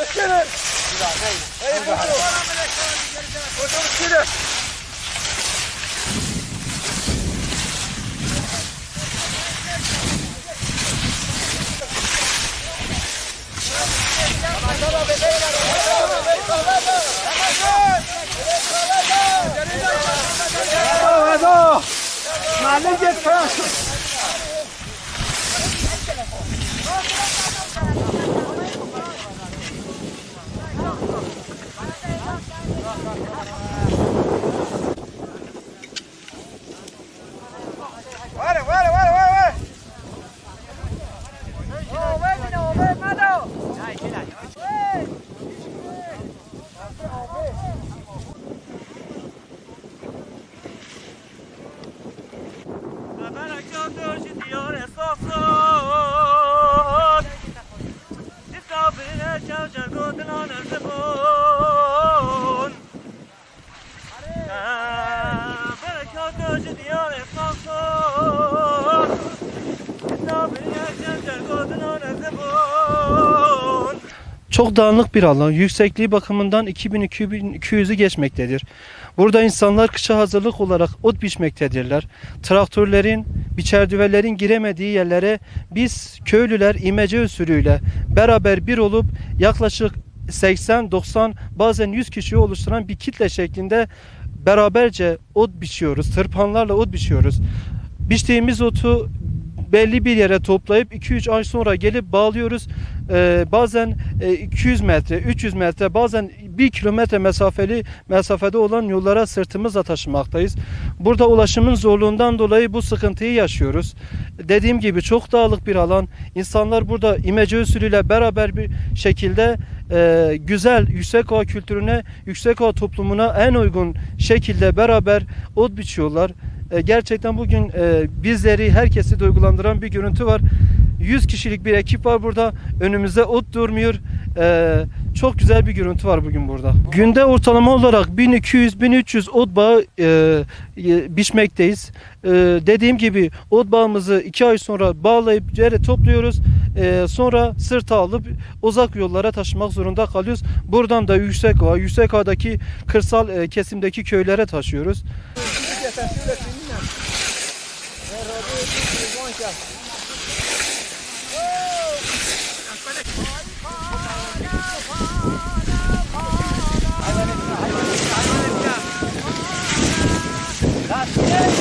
Let's get it! Let's get it! Vale, Döndür gidiyor esasın Difta bile çevçer kodlanır Çok dağınık bir alan. Yüksekliği bakımından 2000-2200'ü geçmektedir. Burada insanlar kışa hazırlık olarak ot biçmektedirler. Traktörlerin, biçerdüvelerin giremediği yerlere biz köylüler imece usulüyle beraber bir olup yaklaşık 80-90 bazen 100 kişiyi oluşturan bir kitle şeklinde beraberce ot biçiyoruz. Tırpanlarla ot biçiyoruz. Biçtiğimiz otu belli bir yere toplayıp 2-3 ay sonra gelip bağlıyoruz. Ee, bazen e, 200 metre, 300 metre, bazen 1 kilometre mesafeli mesafede olan yollara sırtımızla taşımaktayız. Burada ulaşımın zorluğundan dolayı bu sıkıntıyı yaşıyoruz. Dediğim gibi çok dağlık bir alan. İnsanlar burada imece usulüyle beraber bir şekilde e, güzel Yüksekova kültürüne, Yüksekova toplumuna en uygun şekilde beraber ot biçiyorlar. E, gerçekten bugün e, bizleri, herkesi duygulandıran bir görüntü var. 100 kişilik bir ekip var burada. Önümüzde ot durmuyor. E, çok güzel bir görüntü var bugün burada. Günde ortalama olarak 1200-1300 ot bağı e, e, biçmekteyiz. E, dediğim gibi ot bağımızı 2 ay sonra bağlayıp yere topluyoruz. E, sonra sırta alıp uzak yollara taşımak zorunda kalıyoruz. Buradan da Yüksekova, Yüksekova'daki kırsal e, kesimdeki köylere taşıyoruz. Yeah.